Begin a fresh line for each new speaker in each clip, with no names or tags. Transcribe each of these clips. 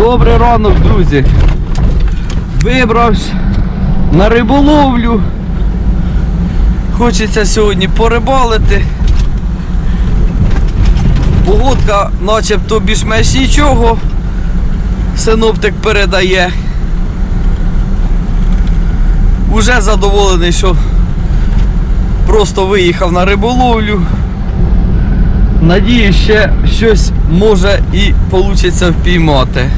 Добрий ранок, друзі. Вибрався на риболовлю. Хочеться сьогодні порибалити. Погодка начебто більш-менш нічого. Синоптик передає. Уже задоволений, що просто виїхав на риболовлю. Надію, ще щось може і вийде впіймати.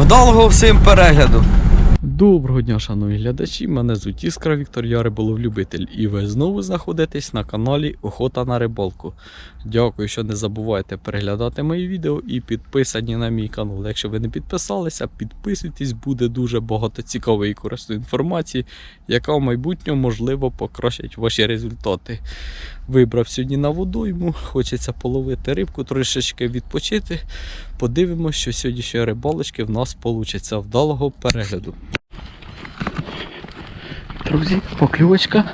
Вдалого всім перегляду. Доброго дня, шановні глядачі. Мене звуть Іскра Віктор, я риболовлюбитель, і ви знову знаходитесь на каналі Охота на рибалку. Дякую, що не забувайте переглядати мої відео і підписані на мій канал. Якщо ви не підписалися, підписуйтесь, буде дуже багато цікавої і корисної інформації, яка в майбутньому можливо покращить ваші результати. Вибрав сьогодні на водойму, хочеться половити рибку, трошечки відпочити. Подивимося, що сьогоднішньої рибалочки в нас вийде. Вдалого перегляду. Друзі, покльовочка.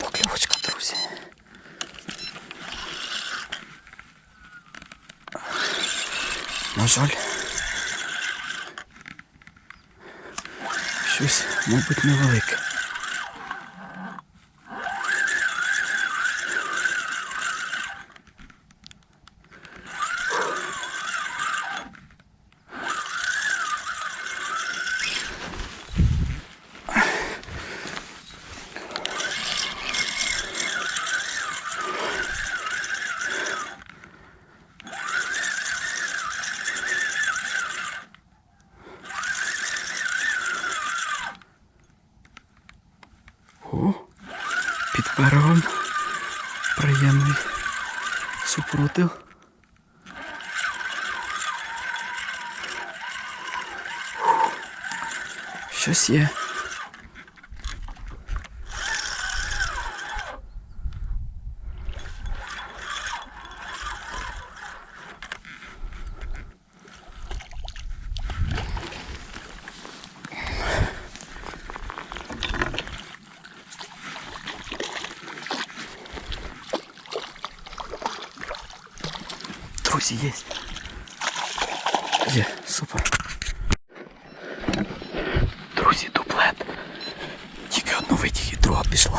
Покльовочка, друзі. На жаль. Щось, мабуть, невелике. О, під берегом приємний супротив. Щось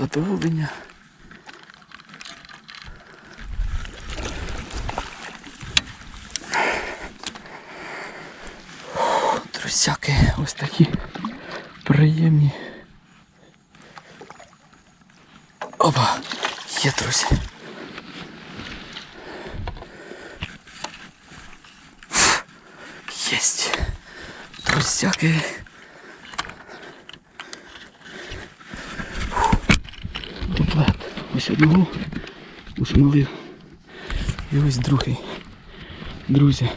Задоволення. Друзяки, ось такі приємні. Опа, є, друзі. Фу, Єсть. Друзяки. Дуплет. Ось одного усмолив. І ось другий. Друзі.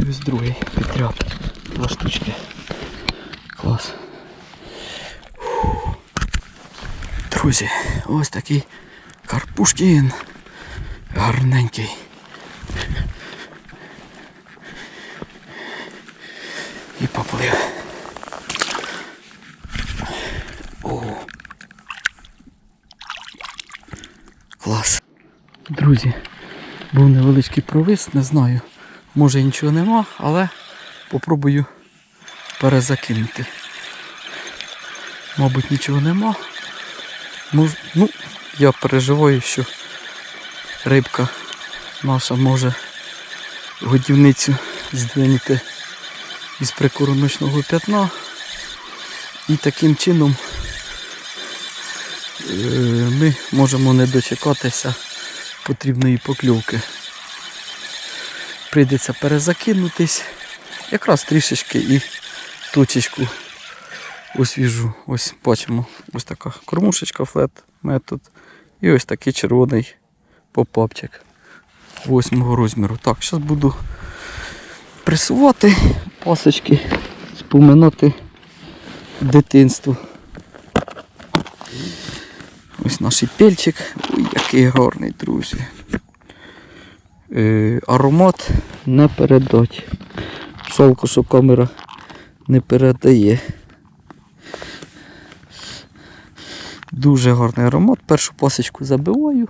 І ось другий підряд. Два штучки. Клас. Друзі, ось такий карпушкін. Гарненький. І поплив. О. Клас. Друзі, Був невеличкий провис, не знаю. Може нічого нема, але попробую перезакинути. Мабуть, нічого нема. Мож... Ну, я переживаю, що рибка наша може годівницю здвинути із прикороночного п'ятна. І таким чином е, ми можемо не дочекатися потрібної покльовки. Прийдеться перезакинутись. Якраз трішечки і точечку освіжу. Ось бачимо, ось така кормушечка флет метод. І ось такий червоний попапчик восьмого розміру. Так, зараз буду пресувати пасочки, споминати дитинство. Ось наш пельчик. Ой, який гарний, друзі. Е, аромат не передать. Жалко, що камера не передає. Дуже гарний аромат. Першу пасочку забиваю.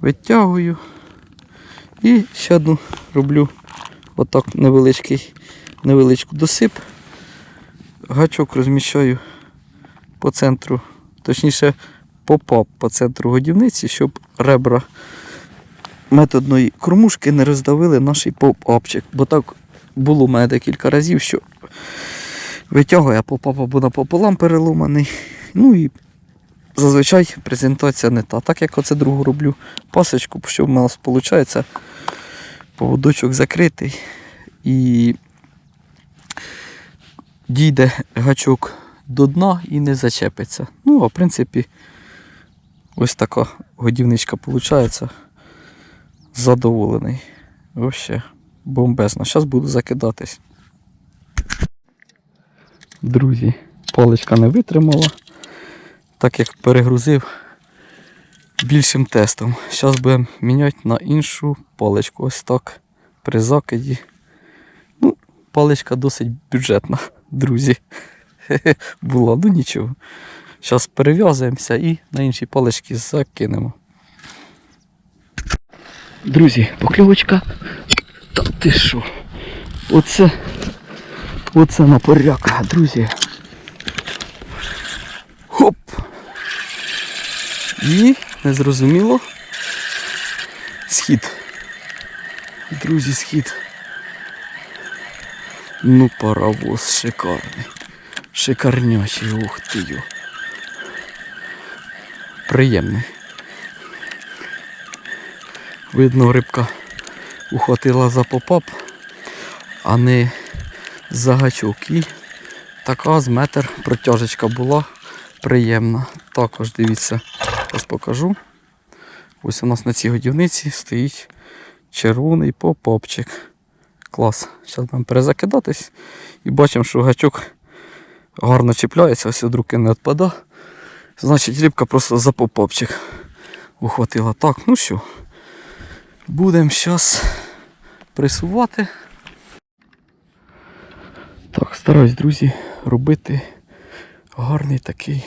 Витягую. І ще одну роблю отак невеличкий, невеличку досип. Гачок розміщаю по центру, точніше попап по центру годівниці, щоб ребра методної кормушки не роздавили наш попапчик. Бо так було у мене декілька разів, що витягує, попап або напополам переломаний. Ну і зазвичай презентація не та. Так як оце другу роблю пасочку, що в нас виходить, поводочок закритий і дійде гачок до дна і не зачепиться. Ну, а в принципі, ось така годівничка виходить. Задоволений. Вообще бомбезно. Зараз буду закидатись. Друзі, паличка не витримала, так як перегрузив більшим тестом. Зараз будемо міняти на іншу паличку. Ось так при закиді. Ну, паличка досить бюджетна, друзі. Була, ну нічого. Зараз перев'язуємося і на іншій паличці закинемо. Друзі, покльовочка. Та ти що? Оце. Оце напоряка, друзі. Хоп! І незрозуміло. Схід. Друзі, схід. Ну, паровоз шикарний. Шикарнячий, ух ти йо. Приємний. Видно, рибка ухватила за попап, а не за гачок. І така з метр протяжечка була приємна. Також дивіться, ось покажу. Ось у нас на цій годівниці стоїть червоний попапчик. Клас. Зараз будемо перезакидатись і бачимо, що гачок гарно чіпляється, ось від руки не відпада. Значить, рибка просто за попапчик ухватила. Так, ну що, будемо зараз пресувати. Так, стараюсь, друзі, робити гарний такий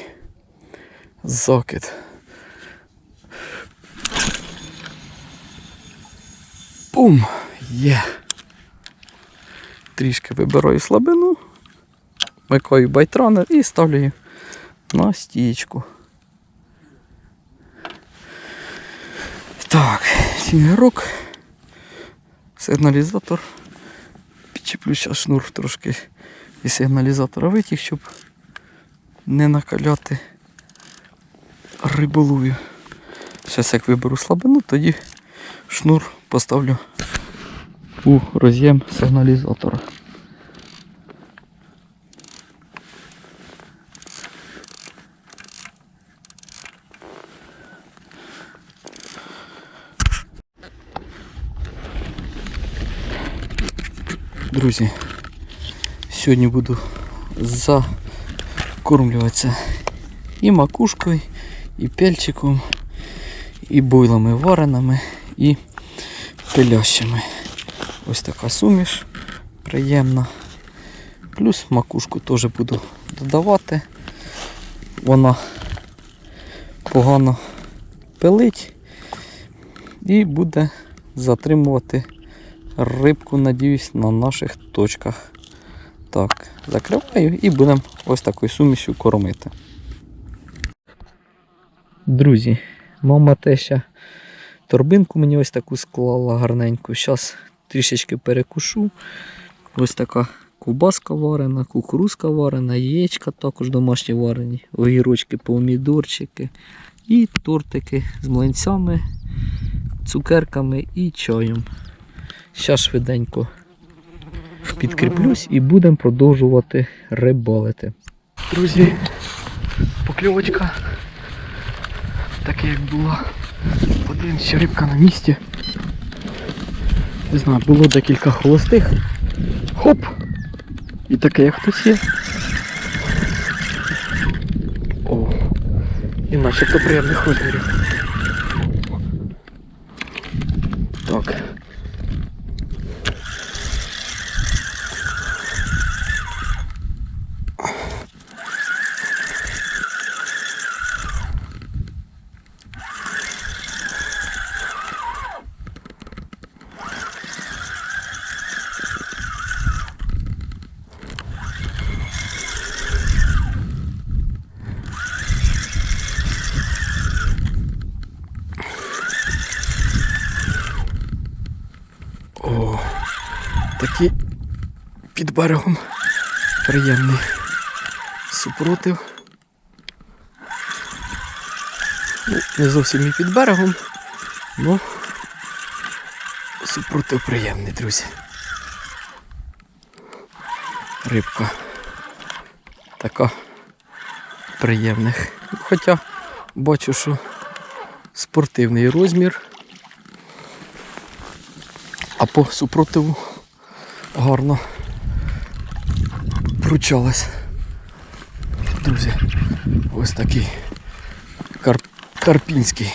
закид. Пум! Є. Трішки вибираю слабину, вмикаю байтранер і ставлю її на стічку. Так, сінгерок, сигналізатор. Підчеплю ще шнур трошки і сигналізатора витяг, щоб не накаляти риболов'ю. Зараз як виберу слабину, тоді шнур поставлю у роз'єм сигналізатора. Друзі, сьогодні буду закормлюватися і макушкою, і пельчиком, і буйлами вареними, і пилящими. Ось така суміш приємна. Плюс макушку теж буду додавати. Вона погано пилить І буде затримувати рибку, надіюсь, на наших точках. Так, закриваю і будемо ось такою сумішю кормити. Друзі, мама теща торбинку мені ось таку склала гарненьку. Зараз трішечки перекушу. Ось така ковбаска варена, кукурузка варена, яєчка також домашні варені, огірочки, помідорчики і тортики з млинцями, цукерками і чаєм. Зараз швиденько підкріплюсь і будемо продовжувати рибалити. Друзі, покльовочка таке як була. Подивимось, що рибка на місці. Не знаю, було декілька холостих. Хоп! І таке як хтось є. О! І начебто приємних розмірів. Так. О, такий під берегом приємний супротив. Ну, не зовсім і під берегом, але супротив приємний, друзі. Рибка така приємних. Хоча бачу, що спортивний розмір. А по супротиву гарно пручалась. Друзі, ось такий кар... карпінський.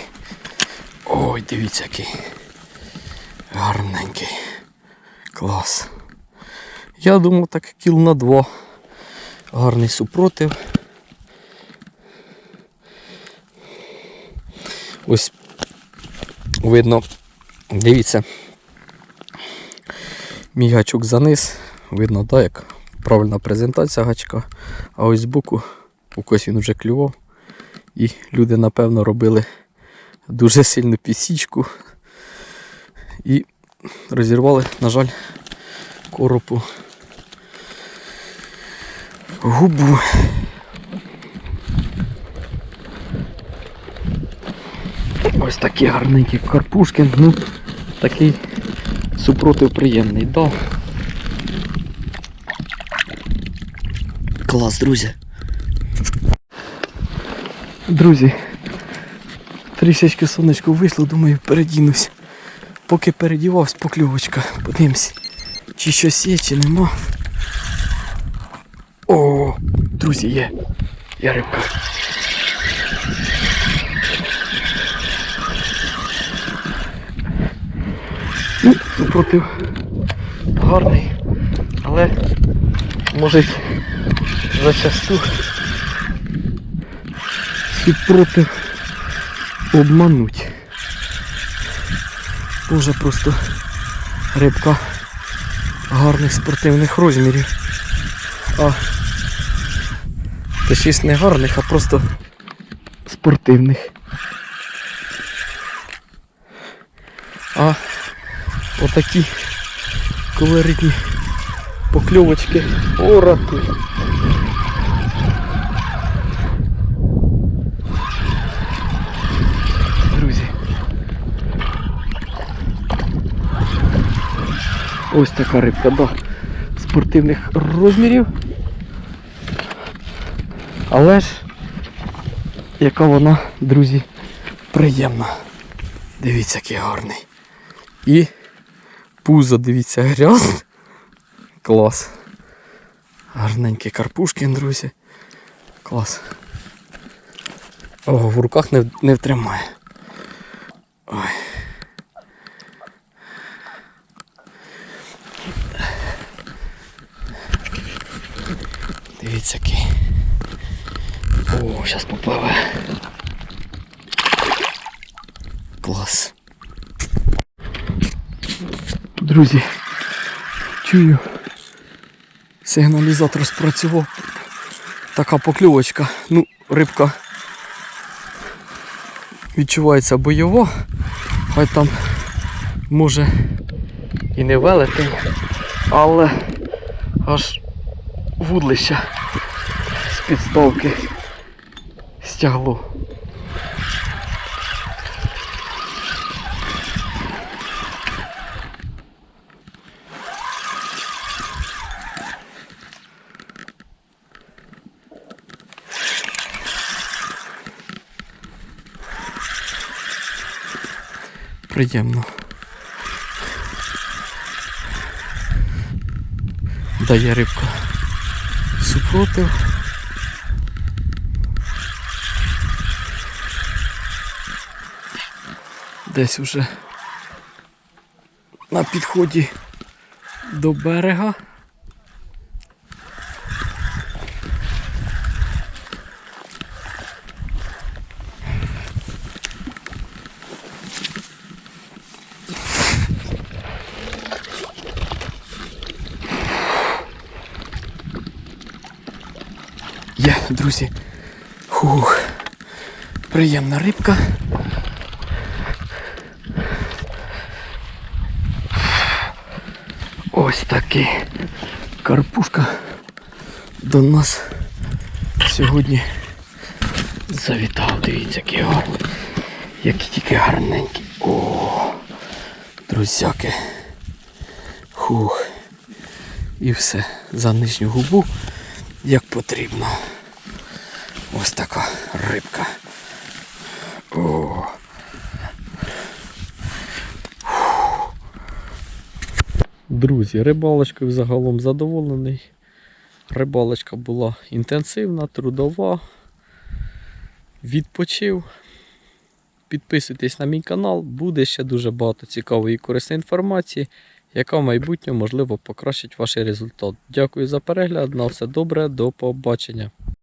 Ой, дивіться який. Гарненький. Клас. Я думав так кіл на два. Гарний супротив. Ось видно, дивіться. Мій гачок заниз, видно, так, як правильна презентація гачка. А ось збоку у когось він вже клював. І люди, напевно, робили дуже сильну підсічку і розірвали, на жаль, коропу губу. Ось такі гарненькі карпушки. Ну, такий супротив приємний дав. Клас, друзі. Друзі, трішечки сонечко вийшло, думаю, передінусь. Поки передівався, покльовочка. Подивимось, чи щось є, чи нема. О, друзі, є. Є рибка. Ну, гарний, але може зачасту супротив обмануть. Дуже просто рибка гарних спортивних розмірів. А точніше не гарних, а просто спортивних. А отакі колоритні покльовочки. О, ратуй. Друзі. Ось така рибка, да. Спортивних розмірів. Але ж яка вона, друзі, приємна. Дивіться, який гарний. І пузо, дивіться, грязне. Клас. Гарненькі карпушки, друзі. Клас. О, в руках не, не втримає. Ой. Дивіться який. О, зараз попливе. Клас. Друзі, чую. Сигналізатор спрацював. Така покльовочка. Ну, рибка відчувається бойова. Хай там може і не велетень, але аж вудлища з підставки стягло. Приємно. Дає рибка супротив. Десь уже на підході до берега. Є, друзі. Хух. Приємна рибка. Ось такий карпушка до нас сьогодні завітав. Дивіться, який гарний. Які тільки гарненькі. О, друзяки. Хух. І все. За нижню губу як потрібно. Ось така рибка. О. Друзі, рибалочкою загалом задоволений. Рибалочка була інтенсивна, трудова. Відпочив. Підписуйтесь на мій канал, буде ще дуже багато цікавої і корисної інформації, яка в майбутньому можливо покращить ваш результат. Дякую за перегляд. На все добре, до побачення.